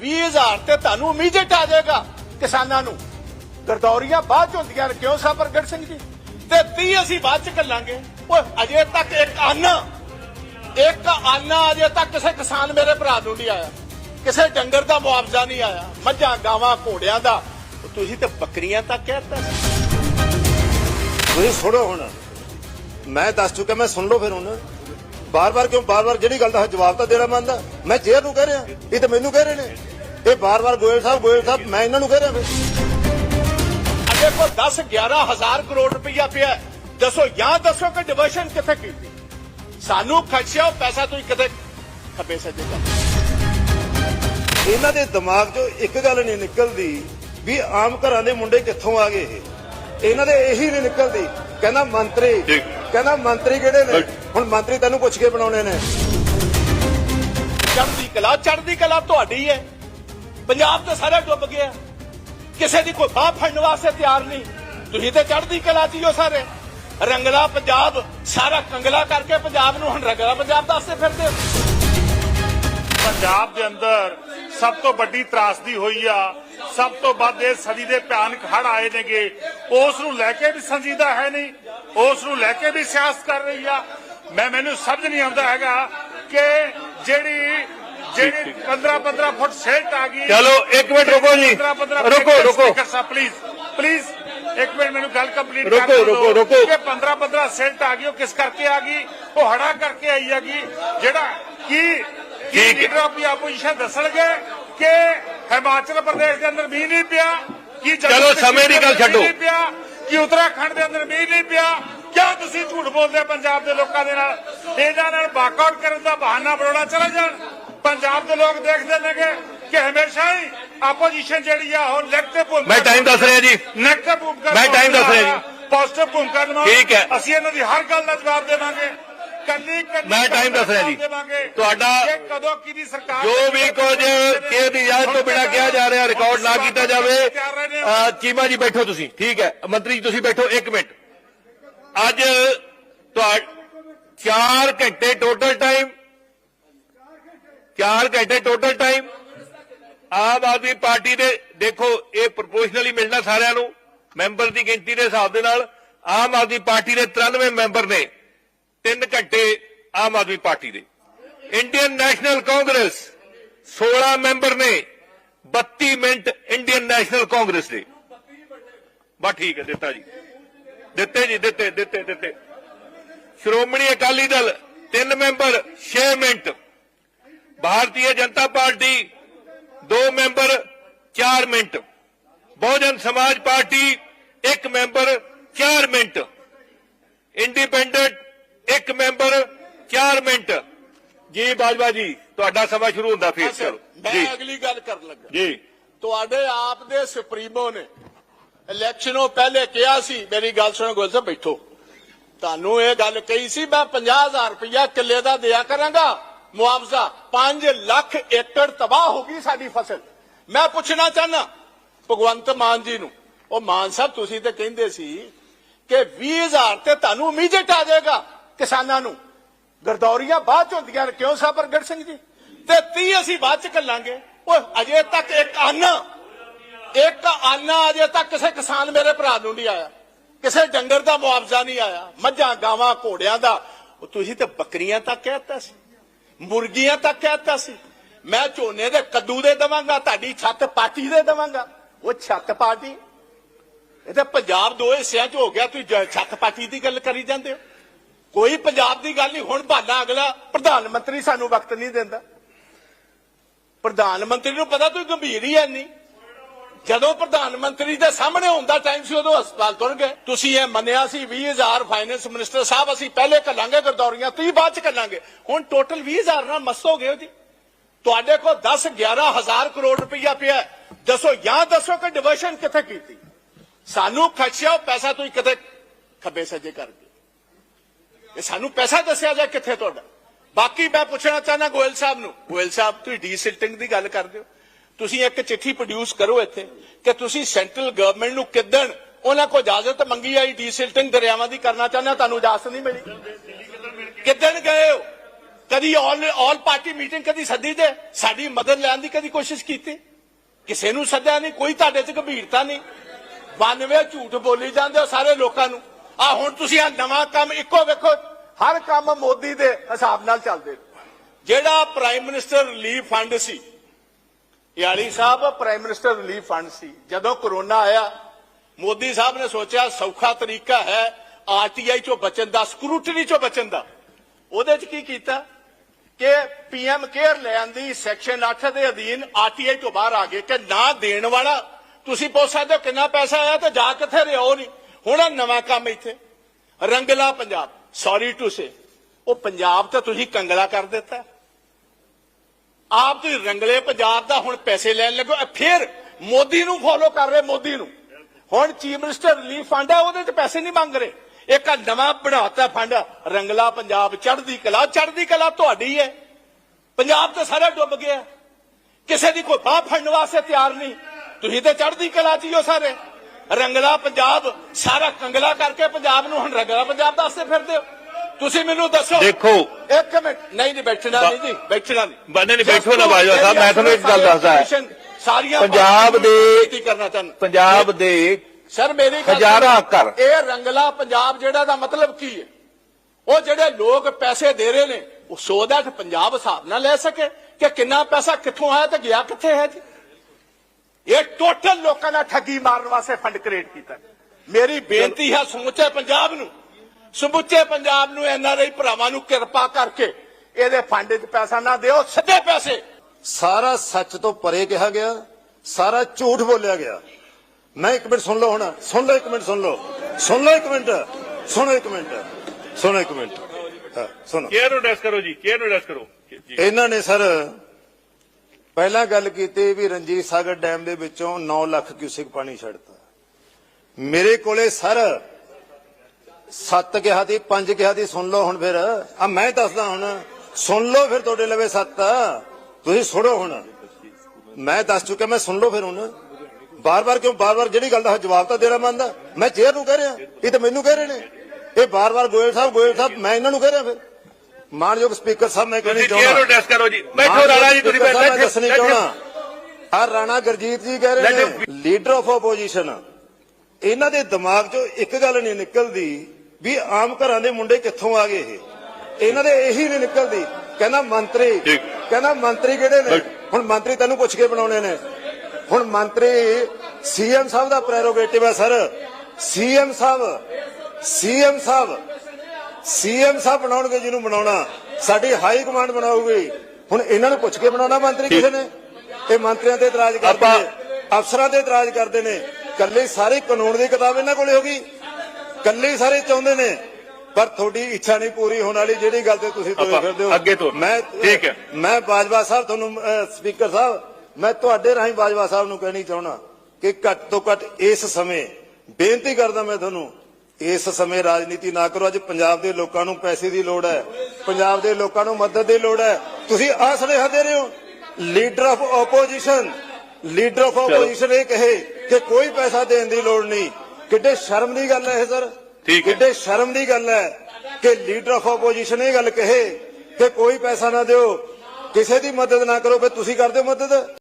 20000 ਤੇ ਤੁਹਾਨੂੰ ਇਮੀਡੀਏਟ ਆ ਜਾਏਗਾ ਕਿਸਾਨਾਂ ਨੂੰ। ਗਰਦੌਰੀਆਂ ਬਾਅਦ ਚ ਹੁੰਦੀਆਂ ਨੇ, ਕਿਉਂ ਸਾਹਿਬ ਪ੍ਰਗਟ ਸਿੰਘ ਜੀ? ਤੇ 30 ਅਸੀਂ ਬਾਅਦ ਚ ਕੱਲਾਂਗੇ ਓਏ, ਅਜੇ ਤੱਕ ਇੱਕ ਅੰਨ ਇੱਕ ਅੰਨ ਅਜੇ ਤੱਕ ਕਿਸੇ ਕਿਸਾਨ ਮੇਰੇ ਭਰਾ ਨੂੰ ਨਹੀਂ ਆਇਆ। ਕਿਸੇ ਡੰਗਰ ਦਾ ਮੁਆਵਜ਼ਾ ਨਹੀਂ ਆਇਆ। ਮੱਝਾਂ, ਗਾਵਾਂ, ਘੋੜਿਆਂ ਦਾ। ਤੁਸੀਂ ਤੇ ਬੱਕਰੀਆਂ ਤੱਕ ਕਹਿਤਾ ਸੀ। ਤੁਸੀਂ ਸੁਣੋ ਹੁਣ। ਮੈਂ ਦੱਸ ਚੁੱਕਾ ਮੈਂ ਸੁਣ ਲਓ ਫਿਰ ਹੁਣ। ਬਾਰ-ਬਾਰ ਕਿਉਂ, ਬਾਰ-ਬਾਰ ਜਿਹੜੀ ਗੱਲ ਦਾ ਜਵਾਬ ਤਾਂ ਦੇਣਾ ਮੰਨਦਾ। ਮੈਂ ਚੇਅਰ ਨੂੰ ਕਹਿ ਰਿਹਾ। ਇਹ ਤਾਂ ਮੈਨੂੰ ਕਹਿ ਰਹੇ ਨੇ। ਇਹ ਬਾਰ-ਬਾਰ ਗੋਇਲ ਸਾਹਿਬ ਗੋਇਲ ਸਾਹਿਬ ਮੈਂ ਇਹਨਾਂ ਨੂੰ ਕਹਿ ਰਿਹਾ ਅਜੇ ਕੋਲ 10 11000 ਕਰੋੜ ਰੁਪਈਆ ਪਿਆ। ਦੱਸੋ ਜਾਂ ਦੱਸੋ ਕਿ ਡਿਵਰਸ਼ਨ ਕਿੱਥੇ ਕੀਤੀ? ਸਾਨੂੰ ਖਰਚਿਆ ਪੈਸਾ ਤੁਸੀਂ ਕਿਤੇ ਖੱਬੇ ਸੱਜੇ ਕਰ ਇਹਨਾਂ ਦੇ ਦਿਮਾਗ 'ਚੋਂ ਇੱਕ ਗੱਲ ਨਹੀਂ ਨਿਕਲਦੀ ਵੀ ਆਮ ਘਰਾਂ ਦੇ ਮੁੰਡੇ ਕਿੱਥੋਂ ਆ ਗਏ ਇਹ। ਇਹਨਾਂ ਦੇ ਇਹੀ ਨਹੀਂ ਨਿਕਲਦੀ। ਕਹਿੰਦਾ ਮੰਤਰੀ ਕਹਿੰਦਾ ਮੰਤਰੀ ਕਿਹੜੇ ਨੇ? ਹੁਣ ਮੰਤਰੀ ਤੈਨੂੰ ਪੁੱਛ ਕੇ ਬਣਾਉਣੇ ਨੇ। ਚੜ੍ਹਦੀ ਕਲਾ ਚੜ੍ਹਦੀ ਕਲਾ ਤੁਹਾਡੀ ਹੈ। ਪੰਜਾਬ ਤਾਂ ਸਾਰਾ ਡੁੱਬ ਗਿਆ। ਕਿਸੇ ਦੀ ਕੋਈ ਬਾਹ ਫੜਨ ਵਾਸਤੇ ਤਿਆਰ ਨਹੀਂ। ਤੁਸੀਂ ਤੇ ਚੜ੍ਹਦੀ ਕਲਾ ਚ ਹੋ ਸਾਰੇ। ਰੰਗਲਾ ਪੰਜਾਬ, ਸਾਰਾ ਕੰਗਲਾ ਕਰਕੇ ਪੰਜਾਬ ਨੂੰ ਹੁਣ ਰੰਗਲਾ ਪੰਜਾਬ ਦੱਸਦੇ ਫਿਰਦੇ ਹੋ। ਪੰਜਾਬ ਦੇ ਅੰਦਰ ਸਭ ਤੋਂ ਵੱਡੀ ਤਰਾਸਦੀ ਹੋਈ ਆ। ਸਭ ਤੋਂ ਵੱਧ ਇਹ ਸਦੀ ਦੇ ਭਿਆਨਕ ਹੜ ਆਏ ਨੇਗੇ। ਉਸ ਨੂੰ ਲੈ ਕੇ ਵੀ ਸੰਜੀਦਾ ਹੈ ਨਹੀਂ। ਉਸ ਨੂੰ ਲੈ ਕੇ ਵੀ ਸਿਆਸਤ ਕਰ ਰਹੀ ਆ। ਮੈਂ ਮੈਨੂੰ ਸਮਝ ਨਹੀਂ ਆਉਂਦਾ ਹੈਗਾ ਕਿ ਜਿਹੜੀ ਜਿਹੜੀ 15 15 ਫੁੱਟ ਸੇਲਟ ਆ ਗਈ ਚਲੋ, ਇੱਕ ਮਿੰਟ ਰੁਕੋ ਜੀ। 15 15 ਰੁਕੋ, ਰੁਕੋ। ਪਲੀਜ਼ ਪਲੀਜ਼ ਇੱਕ ਮਿੰਟ ਮੈਨੂੰ ਗੱਲ ਕੰਪਲੀਟ ਰੁਕੋ, ਕਰ ਰੁਕੋ, ਰੁਕੋ। ਕਿ 15 15 ਸੈਂਟ ਆ ਗਈ ਉਹ ਕਿਸ ਕਰਕੇ ਆ ਗਈ ਉਹ ਹੜਾ ਕਰਕੇ ਆਈ ਹੈਗੀ ਜਿਹੜਾ ਕੀ ਕੀ। ਲੀਡਰ ਆਫ ਦੀ ਆਪੋਜੀਸ਼ਨ ਦੱਸਣਗੇ ਕਿ ਹਿਮਾਚਲ ਪ੍ਰਦੇਸ਼ ਦੇ ਅੰਦਰ ਮੀਂਹ ਨਹੀਂ ਪਿਆ ਕੀ ਚਲੋ, ਸਮੇਂ ਦੀ ਗੱਲ ਛੱਡੋ। ਕਿ ਉੱਤਰਾਖੰਡ ਦੇ ਅੰਦਰ ਮੀਂਹ ਨਹੀਂ ਪਿਆ ਕਿਉਂ ਤੁਸੀਂ ਝੂਠ ਬੋਲਦੇ ਪੰਜਾਬ ਦੇ ਲੋਕਾਂ ਦੇ ਨਾਲ ਇਹਨਾਂ ਨਾਲ ਵਾਕਆਊਟ ਕਰਨ ਦਾ ਬਹਾਨਾ ਬਣਾਉਣਾ ਚਲੇ ਜਾਣ ਪੰਜਾਬ ਦੇ ਲੋਕ ਦੇਖਦੇ ਨੇਗੇ ਕਿ ਹਮੇਸ਼ਾ ਹੀ ਆਪੋਜੀਸ਼ਨ ਜਿਹੜੀ ਆ ਉਹ ਨੈਗੇਟਿਵ ਭੂਮਿਕਾ ਮੈਂ time ਦੱਸ ਰਿਹਾ ਜੀ। ਨੈਗੇਟਿਵ ਭੂਮਿਕਾ ਮੈਂ time ਦੱਸ ਰਿਹਾ ਜੀ। ਪੋਜ਼ਿਟਿਵ ਭੂਮਿਕਾ ਨਿਭਾਓ ਠੀਕ ਹੈ। ਅਸੀਂ ਇਹਨਾਂ ਦੀ ਹਰ ਗੱਲ ਦਾ ਜਵਾਬ ਦੇਵਾਂਗੇ ਕੱਲੀ ਕੱਲੀ ਮੈਂ time ਦੱਸ ਰਿਹਾ ਜੀ। ਤੁਹਾਡਾ ਕਿ ਕਦੋਂ ਕਿਹਦੀ ਸਰਕਾਰ ਜੋ ਵੀ ਕੁਝ ਕਿਸੇ ਦੀ ਇਜਾਜ਼ਤ ਤੋਂ ਬਿਨਾਂ ਕਿਹਾ ਜਾ ਰਿਹਾ ਰਿਕਾਰਡ ਨਾ ਕੀਤਾ ਜਾਵੇ ਅਹ ਚੀਮਾ ਜੀ ਬੈਠੋ ਤੁਸੀਂ ਠੀਕ ਹੈ ਮੰਤਰੀ ਜੀ ਤੁਸੀਂ ਬੈਠੋ 1 ਮਿੰਟ ਅੱਜ ਤੁਹਾ 4 ਘੰਟੇ ਟੋਟਲ ਟਾਈਮ 4 ਘੰਟੇ total time Aam Aadmi party ਦੇ, ਦੇਖੋ, ਇਹ ਪ੍ਰੋਪੋਰਸ਼ਨਲੀ ਮਿਲਣਾ ਸਾਰਿਆਂ ਨੂੰ ਮੈਂਬਰ ਦੀ ਗਿਣਤੀ ਦੇ ਹਿਸਾਬ ਦੇ ਨਾਲ, ਆਮ ਆਦਮੀ ਪਾਰਟੀ ਦੇ 93 ਮੈਂਬਰ ਨੇ 3 ਘੰਟੇ ਆਮ ਆਦਮੀ ਪਾਰਟੀ ਦੇ। ਇੰਡੀਅਨ ਨੈਸ਼ਨਲ ਕਾਂਗਰਸ 16 ਮੈਂਬਰ ਨੇ 32 ਮਿੰਟ ਇੰਡੀਅਨ ਨੈਸ਼ਨਲ ਕਾਂਗਰਸ ਦੇ। ਬਸ ਠੀਕ ਹੈ, ਦਿੱਤਾ ਜੀ। ਦਿੱਤੇ ਜੀ, ਦਿੱਤੇ ਦਿੱਤੇ ਦਿੱਤੇ। Shiromani Akali Dal 3 member 6 minute. Bharatiya Janata Party 2 member 4 minute. Bahujan Samaj Party 1 member 4 minute. Independent 1 member 4 minute. ਜੀ ਬਾਜਵਾ ਜੀ ਤੁਹਾਡਾ ਸਮਾਂ ਸ਼ੁਰੂ ਹੁੰਦਾ ਫਿਰ ਚਲੋ। ਮੈਂ ਅਗਲੀ ਗੱਲ ਕਰਨ ਲੱਗਾ। ਜੀ। ਤੁਹਾਡੇ ਆਪ ਦੇ ਸੁਪਰੀਮੋ ਨੇ ਇਲੈਕਸ਼ਨੋਂ ਪਹਿਲੇ ਕਿਹਾ ਸੀ ਮੇਰੀ ਗੱਲ ਸੁਣੋ ਗੋਲ ਸਾਹਿਬ ਬੈਠੋ। ਤੁਹਾਨੂੰ ਇਹ ਗੱਲ ਕਹੀ ਸੀ ਮੈਂ 50000 ਰੁਪਇਆ ਕਿੱਲੇ ਦਾ ਦਿਆ ਕਰਾਂਗਾ। ਮੁਆਵਜ਼ਾ। 5 ਲੱਖ ਏਕੜ ਤਬਾਹ ਹੋ ਗਈ ਸਾਡੀ ਫਸਲ। ਮੈਂ ਪੁੱਛਣਾ ਚਾਹਨਾ, ਭਗਵੰਤ ਮਾਨ ਜੀ ਨੂੰ। ਉਹ ਮਾਨ ਸਾਹਿਬ, ਤੁਸੀਂ ਤੇ ਕਹਿੰਦੇ ਸੀ ਕਿ 20000 ਤੇ ਤੁਹਾਨੂੰ ਇਮੀਡੀਏਟ ਆ ਜਾਏਗਾ ਕਿਸਾਨਾਂ ਨੂੰ। ਗਰਦੌਰੀਆਂ ਬਾਅਦ ਚ ਹੁੰਦੀਆਂ ਨੇ, ਕਿਉਂ ਸਾਹਿਬ ਪ੍ਰਗਟ ਸਿੰਘ ਜੀ? ਤੇ 30 ਅਸੀਂ ਬਾਅਦ ਚ ਕੱਲਾਂਗੇ ਉਹ ਅਜੇ ਤੱਕ ਇੱਕ ਆਨਾ ਇੱਕ ਆਨਾ ਅਜੇ ਤੱਕ ਕਿਸੇ ਕਿਸਾਨ ਮੇਰੇ ਭਰਾ ਨੂੰ ਨਹੀਂ ਆਇਆ। ਕਿਸੇ ਡੰਗਰ ਦਾ ਮੁਆਵਜ਼ਾ ਨਹੀਂ ਆਇਆ। ਮੱਝਾਂ, ਗਾਵਾਂ, ਘੋੜਿਆਂ ਦਾ। ਉਹ ਤੁਸੀਂ ਤੇ ਬੱਕਰੀਆਂ ਤੱਕ ਕਹਿਤਾ ਸੀ। ਮੁਰਗੀਆਂ ਤੱਕ ਕਹਿਤਾ ਸੀ। ਮੈਂ ਝੋਨੇ ਦੇ ਕੱਦੂ ਦੇ ਦਵਾਂਗਾ, ਤੁਹਾਡੀ ਛੱਤ ਪਾਟੀ ਦੇ ਦਵਾਂਗਾ। ਉਹ ਛੱਤ ਪਾਰਟੀ ਇਹ ਤਾਂ ਪੰਜਾਬ ਦੋ ਹਿੱਸਿਆਂ 'ਚ ਹੋ ਗਿਆ, ਤੁਸੀਂ ਛੱਤ ਪਾਟੀ ਦੀ ਗੱਲ ਕਰੀ ਜਾਂਦੇ ਹੋ। ਕੋਈ ਪੰਜਾਬ ਦੀ ਗੱਲ ਨਹੀਂ, ਹੁਣ ਬਹਾਨਾ ਅਗਲਾ ਪ੍ਰਧਾਨ ਮੰਤਰੀ ਸਾਨੂੰ ਵਕਤ ਨਹੀਂ ਦਿੰਦਾ। ਪ੍ਰਧਾਨ ਮੰਤਰੀ ਨੂੰ ਪਤਾ ਤੁਸੀਂ ਗੰਭੀਰ ਹੀ ਹੈ ਨਹੀਂ ਜਦੋਂ ਪ੍ਰਧਾਨ ਮੰਤਰੀ ਦੇ ਸਾਹਮਣੇ ਹੁੰਦਾ ਟਾਈਮ ਸੀ, ਉਦੋਂ ਹਸਪਤਾਲ ਤੁਰ ਗਏ। ਤੁਸੀਂ ਇਹ ਮੰਨਿਆ ਸੀ 20000 ਫਾਈਨੈਂਸ ਮਿਨਿਸਟਰ ਸਾਹਿਬ, ਅਸੀਂ ਪਹਿਲੇ ਕੱਲਾਂਗੇ ਗਰਦੌਰੀਆਂ ਤੁਸੀਂ ਬਾਅਦ ਚ ਕੱਲਾਂਗੇ ਹੁਣ ਟੋਟਲ 20000 ਨਾਲ ਮਸਤ ਹੋ ਗਏ ਹੋ ਜੀ। ਤੁਹਾਡੇ ਕੋਲ 10 11000 ਕਰੋੜ ਰੁਪਈਆ ਪਿਆ ਦੱਸੋ, ਜਾਂ ਦੱਸੋ ਕਿ ਡਿਵਰਸ਼ਨ ਕਿੱਥੇ ਕੀਤੀ? ਸਾਨੂੰ ਖਰਚਿਆ, ਪੈਸਾ ਤੁਸੀਂ ਕਿਤੇ ਖੱਬੇ ਸੱਜੇ ਕਰ ਗਏ। ਇਹ ਸਾਨੂੰ ਪੈਸਾ ਦੱਸਿਆ ਜਾ ਕਿੱਥੇ ਤੁਹਾਡਾ? ਬਾਕੀ ਮੈਂ ਪੁੱਛਣਾ ਚਾਹਨਾ ਗੋਇਲ ਸਾਹਿਬ ਨੂੰ। ਗੋਇਲ ਸਾਹਿਬ, ਤੁਸੀਂ ਡੀਸਿਲਟਿੰਗ ਦੀ ਗੱਲ ਕਰਦੇ ਹੋ। ਤੁਸੀਂ ਇੱਕ ਚਿੱਠੀ ਪ੍ਰੋਡਿਊਸ ਕਰੋ ਇੱਥੇ ਕਿ ਤੁਸੀਂ ਸੈਂਟਰਲ ਗਵਰਨਮੈਂਟ ਨੂੰ ਕਿਦਣ ਉਹਨਾਂ ਕੋਲ ਇਜਾਜ਼ਤ ਮੰਗੀ ਆਈ ਡੀਸਿਲਟਿੰਗ ਦਰਿਆਵਾਂ ਦੀ ਕਰਨਾ ਚਾਹੁੰਦੇ ਹੋ, ਤੁਹਾਨੂੰ ਇਜਾਜ਼ਤ ਨਹੀਂ ਮਿਲੀ? ਕਿਦਣ ਗਏ ਹੋ? ਕਦੀ ਆਲ ਆਲ ਪਾਰਟੀ ਮੀਟਿੰਗ ਕਦੀ ਸੱਦੀ ਤੇ? ਸਾਡੀ ਮਦਦ ਲੈਣ ਦੀ ਕਦੀ ਕੋਸ਼ਿਸ਼ ਕੀਤੀ? ਕਿਸੇ ਨੂੰ ਸੱਦਿਆ ਨਹੀਂ, ਕੋਈ ਤੁਹਾਡੇ 'ਚ ਗੰਭੀਰਤਾ ਨਹੀਂ। 92 ਝੂਠ ਬੋਲੀ ਜਾਂਦੇ ਹੋ ਸਾਰੇ ਲੋਕਾਂ ਨੂੰ। ਆ ਹੁਣ ਤੁਸੀਂ ਆ ਨਵਾਂ ਕੰਮ ਇੱਕੋ ਵੇਖੋ, ਹਰ ਕੰਮ ਮੋਦੀ ਦੇ ਹਿਸਾਬ ਨਾਲ ਚੱਲਦੇ ਜਿਹੜਾ ਪ੍ਰਾਈਮ ਮਿਨਿਸਟਰ ਰਿਲੀਫ ਫੰਡ ਸੀ ਯਾਲੀ ਸਾਹਿਬ ਪ੍ਰਾਈਮ ਮਿਨਿਸਟਰ ਰਿਲੀਫ ਫੰਡ ਸੀ। ਜਦੋਂ ਕਰੋਨਾ ਆਇਆ, ਮੋਦੀ ਸਾਹਿਬ ਨੇ ਸੋਚਿਆ ਸੌਖਾ ਤਰੀਕਾ ਹੈ ਆਰਟੀਆਈ ਚੋਂ ਬਚਣ ਦਾ ਸਕਰੂਟਨੀ ਚੋਂ ਬਚਣ ਦਾ। ਉਹਦੇ 'ਚ ਕੀ ਕੀਤਾ ਕਿ ਪੀਐਮ ਕੇਅਰ ਲੈਣ ਦੀ ਸੈਕਸ਼ਨ 8 ਦੇ ਅਧੀਨ ਆਰਟੀਆਈ ਤੋਂ ਬਾਹਰ ਆ ਗਏ ਕਿ ਨਾ ਦੇਣ ਵਾਲਾ, ਤੁਸੀਂ ਪੁੱਛ ਸਕਦੇ ਹੋ ਕਿੰਨਾ ਪੈਸਾ ਆਇਆ ਤੇ ਜਾ ਕਿੱਥੇ ਰਿਹਾ ਉਹ ਨਹੀਂ। ਹੁਣ ਨਵਾਂ ਕੰਮ ਇੱਥੇ। Rangla Punjab sorry to say ਉਹ ਪੰਜਾਬ ਤਾਂ ਤੁਸੀਂ ਕੰਗਲਾ ਕਰ ਦਿੱਤਾ। ਆਪ ਤੁਸੀਂ ਰੰਗਲੇ ਪੰਜਾਬ ਦਾ ਹੁਣ ਪੈਸੇ ਲੈਣ ਲੱਗੋ, ਇਹ ਫਿਰ ਮੋਦੀ ਨੂੰ ਫੋਲੋ ਕਰ ਰਹੇ ਮੋਦੀ ਨੂੰ। ਹੁਣ ਚੀਫ ਮਿਨਿਸਟਰ ਰਿਲੀਫ ਫੰਡ ਹੈ ਉਹਦੇ ਚ ਪੈਸੇ ਨਹੀਂ ਮੰਗ ਰਹੇ। ਇੱਕ ਆਹ ਨਵਾਂ ਬਣਾਤਾ ਫੰਡ ਰੰਗਲਾ ਪੰਜਾਬ, ਚੜ੍ਹਦੀ ਕਲਾ। ਚੜ੍ਹਦੀ ਕਲਾ ਤੁਹਾਡੀ ਹੈ। ਪੰਜਾਬ ਤਾਂ ਸਾਰਾ ਡੁੱਬ ਗਿਆ। ਕਿਸੇ ਦੀ ਕੋਈ ਬਾਹ ਫੜਨ ਵਾਸਤੇ ਤਿਆਰ ਨਹੀਂ। ਤੁਸੀਂ ਤਾਂ ਚੜ੍ਹਦੀ ਕਲਾ ਚ ਹੀ ਹੋ ਸਾਰੇ। ਰੰਗਲਾ ਪੰਜਾਬ, ਸਾਰਾ ਕੰਗਲਾ ਕਰਕੇ ਪੰਜਾਬ ਨੂੰ ਹੁਣ ਰੰਗਲਾ ਪੰਜਾਬ ਦੱਸਦੇ ਫਿਰਦੇ ਹੋ। ਤੁਸੀਂ ਮੈਨੂੰ ਦੱਸੋ। ਦੇਖੋ। ਇੱਕ ਮਿੰਟ। ਨਹੀਂ ਨਹੀਂ ਬੈਠਣਾ ਨਹੀਂ ਜੀ ਬੈਠਣਾ ਨਹੀਂ। ਬੰਦੇ ਨਹੀਂ ਬੈਠੋ ਨਾ ਬਾਜਵਾ ਸਾਹਿਬ ਮੈਂ ਤੁਹਾਨੂੰ ਇੱਕ ਗੱਲ ਦੱਸਦਾ। ਸਾਰੀਆਂ ਪੰਜਾਬ ਦੇ ਕੀ ਕਰਨਾ ਚਾਹੁੰਦਾ। ਪੰਜਾਬ ਦੇ ਸਰ ਮੇਰੀ ਹਜ਼ਾਰਾਂ। ਘਰ। ਇਹ ਰੰਗਲਾ ਪੰਜਾਬ ਜਿਹੜਾ ਦਾ ਮਤਲਬ ਕੀ ਹੈ? ਉਹ ਜਿਹੜੇ ਲੋਕ ਪੈਸੇ ਦੇ ਰਹੇ ਨੇ ਉਹ ਸੋ that ਪੰਜਾਬ ਹਿਸਾਬ ਨਾਲ ਲੈ ਸਕੇ ਕਿ ਕਿੰਨਾ ਪੈਸਾ ਕਿੱਥੋਂ ਆਇਆ ਤੇ ਗਿਆ ਕਿੱਥੇ ਹੈ ਜੀ? ਇਹ ਟੋਟਲ ਲੋਕਾਂ ਦਾ ਠੱਗੀ ਮਾਰਨ ਵਾਸਤੇ ਫੰਡ ਕ੍ਰੀਏਟ ਕੀਤਾ। ਮੇਰੀ ਬੇਨਤੀ ਹੈ ਸਮੁੱਚੇ ਪੰਜਾਬ ਨੂੰ। ਸਮੁੱਚੇ ਪੰਜਾਬ ਨੂੰ ਐਨਆਰਆਈ ਭਰਾਵਾਂ ਨੂੰ ਕਿਰਪਾ ਕਰਕੇ ਇਹਦੇ ਫੰਡ 'ਚ ਪੈਸਾ ਨਾ ਦਿਓ ਸਿੱਧੇ ਪੈਸੇ। ਸਾਰਾ ਸੱਚ ਤੋਂ ਪਰੇ ਕਿਹਾ ਗਿਆ ਸਾਰਾ ਝੂਠ ਬੋਲਿਆ ਗਿਆ। ਮੈਂ ਇੱਕ ਮਿੰਟ ਸੁਣ ਲਓ ਹੁਣ ਸੁਣ ਲਓ ਇੱਕ ਮਿੰਟ ਸੁਣ ਲਓ। ਸੁਣ ਲਓ ਇੱਕ ਮਿੰਟ ਸੁਣੋ ਇੱਕ ਮਿੰਟ ਸੁਣੋ ਇੱਕ ਮਿੰਟ। ਹਾਂ, ਸੁਣੋ। ਕੇਅਰ ਨੂੰ ਡੈਸ ਕਰੋ ਜੀ ਕੇਅਰ ਨੂੰ ਡੈਸ ਕਰੋ। ਜੀ। ਇਹਨਾਂ ਨੇ ਸਰ ਪਹਿਲਾਂ ਗੱਲ ਕੀਤੀ ਵੀ ਰਣਜੀਤ ਸਾਗਰ ਡੈਮ ਦੇ ਵਿੱਚੋਂ 9 ਲੱਖ ਕਿਊਸਿਕ ਪਾਣੀ ਛੱਡਤਾ। ਮੇਰੇ ਕੋਲੇ ਸਰ ਸੱਤ ਕਿਹਾ ਦੀ ਪੰਜ ਕਿਹਾ ਦੀ ਸੁਣ ਲਓ ਹੁਣ ਫਿਰ। ਆ ਮੈਂ ਦੱਸਦਾ ਹੁਣ ਸੁਣ ਲਓ ਫਿਰ ਤੁਹਾਡੇ ਲਵੇ ਸੱਤ। ਤੁਸੀਂ ਸੁਣੋ ਹੁਣ। ਮੈਂ ਦੱਸ ਚੁੱਕਿਆ ਮੈਂ ਸੁਣ ਲਓ ਫਿਰ ਹੁਣ। ਬਾਰ-ਬਾਰ ਕਿਉਂ ਬਾਰ-ਬਾਰ ਜਿਹੜੀ ਗੱਲ ਦਾ ਜਵਾਬ ਤਾਂ ਦੇਣਾ ਮੰਨਦਾ। ਮੈਂ ਚੇਅਰ ਨੂੰ ਕਹਿ ਰਿਹਾ ਇਹ ਤਾਂ ਮੈਨੂੰ ਕਹਿ ਰਹੇ ਨੇ। ਇਹ ਬਾਰ-ਬਾਰ ਗੋਇਲ ਸਾਹਿਬ ਗੋਇਲ ਸਾਹਿਬ ਮੈਂ ਇਹਨਾਂ ਨੂੰ ਕਹਿ ਰਿਹਾ ਫਿਰ। ਮਾਨਯੋਗ ਸਪੀਕਰ ਸਾਹਿਬ ਮੈਂ ਤੁਸੀਂ ਚਾਹੁੰਦਾ ਕੇਅਰ ਨੂੰ ਡੈਸ ਕਰੋ ਜੀ। ਬੈਠੋ ਰਾਣਾ ਜੀ ਤੁਸੀਂ ਮੈਂ ਬੈਠੋ। ਦੱਸਣੀ ਚਾਹਣਾ ਆ ਰਾਣਾ ਗੁਰਜੀਤ ਜੀ ਕਹਿ ਰਹੇ ਨੇ ਲੀਡਰ ਆਫ ਆਪੋਜੀਸ਼ਨ ਇਹਨਾਂ ਦੇ ਦਿਮਾਗ 'ਚੋਂ ਇੱਕ ਗੱਲ ਨਹੀਂ ਨਿਕਲਦੀ ਵੀ ਆਮ ਘਰਾਂ ਦੇ ਮੁੰਡੇ ਕਿੱਥੋਂ ਆ ਗਏ ਇਹ? ਇਹਨਾਂ ਦੇ ਇਹੀ ਨਹੀਂ ਨਿਕਲਦੀ। ਕਹਿੰਦਾ ਮੰਤਰੀ। ਕਹਿੰਦਾ ਮੰਤਰੀ ਕਿਹੜੇ ਨੇ? ਹੁਣ ਮੰਤਰੀ ਤੈਨੂੰ ਪੁੱਛ ਕੇ ਬਣਾਉਣੇ ਨੇ। ਹੁਣ ਮੰਤਰੀ ਸੀਐਮ ਸਾਹਿਬ ਦਾ ਪ੍ਰੈਰੋਗੇਟਿਵ ਹੈ ਸਰ। ਸੀਐਮ ਸਾਹਿਬ ਸੀਐਮ ਸਾਹਿਬ ਸੀਐਮ ਸਾਹਿਬ ਬਣਾਉਣਗੇ ਜਿਹਨੂੰ ਬਣਾਉਣਾ। ਸਾਡੀ ਹਾਈ ਕਮਾਂਡ ਬਣਾਉਗੀ ਹੁਣ ਇਹਨਾਂ ਨੂੰ ਪੁੱਛ ਕੇ ਬਣਾਉਣਾ ਮੰਤਰੀ ਕਿਸੇ ਨੇ? ਇਹ ਮੰਤਰੀਆਂ ਤੇ ਇਤਰਾਜ਼ ਕਰਦੇ ਨੇ। ਅਫਸਰਾਂ ਤੇ ਇਤਰਾਜ਼ ਕਰਦੇ ਨੇ। ਕੱਲੇ ਸਾਰੇ ਕਾਨੂੰਨ ਦੀ ਕਿਤਾਬ ਇਹਨਾਂ ਕੋਲੇ ਹੋਗੀ ਕੱਲੇ ਸਾਰੇ ਚਾਹੁੰਦੇ ਨੇ ਪਰ ਤੁਹਾਡੀ ਇੱਛਾ ਨਹੀਂ ਪੂਰੀ ਹੋਣ ਵਾਲੀ ਜਿਹੜੀ ਗੱਲ ਤੇ ਤੁਸੀਂ ਤੁਰੇ ਆਪਾਂ ਫਿਰਦੇ ਹੋ। ਅੱਗੇ ਤੋਂ। ਮੈਂ ਠੀਕ ਹੈ। ਮੈਂ ਬਾਜਵਾ ਸਾਹਿਬ ਤੁਹਾਨੂੰ ਅਹ, ਸਪੀਕਰ ਸਾਹਿਬ ਮੈਂ ਤੁਹਾਡੇ ਰਾਹੀਂ ਬਾਜਵਾ ਸਾਹਿਬ ਨੂੰ ਕਹਿਣੀ ਚਾਹਣਾ ਕਿ ਘੱਟ ਤੋਂ ਘੱਟ ਇਸ ਸਮੇਂ ਬੇਨਤੀ ਕਰਦਾ ਮੈਂ ਤੁਹਾਨੂੰ ਇਸ ਸਮੇਂ ਰਾਜਨੀਤੀ ਨਾ ਕਰੋ। ਅੱਜ ਪੰਜਾਬ ਦੇ ਲੋਕਾਂ ਨੂੰ ਪੈਸੇ ਦੀ ਲੋੜ ਹੈ। ਪੰਜਾਬ ਦੇ ਲੋਕਾਂ ਨੂੰ ਮਦਦ ਦੀ ਲੋੜ ਹੈ। ਤੁਸੀਂ ਆਹ ਸੁਨੇਹਾ ਦੇ ਰਹੇ ਹੋ। Leader of opposition leader of opposition ਇਹ ਕਹੇ ਕਿ ਕੋਈ ਪੈਸਾ ਦੇਣ ਦੀ ਲੋੜ ਨਹੀਂ। ਕਿੱਡੇ ਸ਼ਰਮ ਦੀ ਗੱਲ ਹੈ ਇਹ ਸਰ ਠੀਕ ਹੈ। ਕਿੱਡੇ ਸ਼ਰਮ ਦੀ ਗੱਲ ਹੈ ਕਿ ਲੀਡਰ ਆਫ ਆਪੋਜੀਸ਼ਨ ਇਹ ਗੱਲ ਕਹੇ ਕਿ ਕੋਈ ਪੈਸਾ ਨਾ ਦਿਓ। ਕਿਸੇ ਦੀ ਮਦਦ ਨਾ ਕਰੋ ਫਿਰ ਤੁਸੀਂ ਕਰਦੇ ਹੋ ਮਦਦ?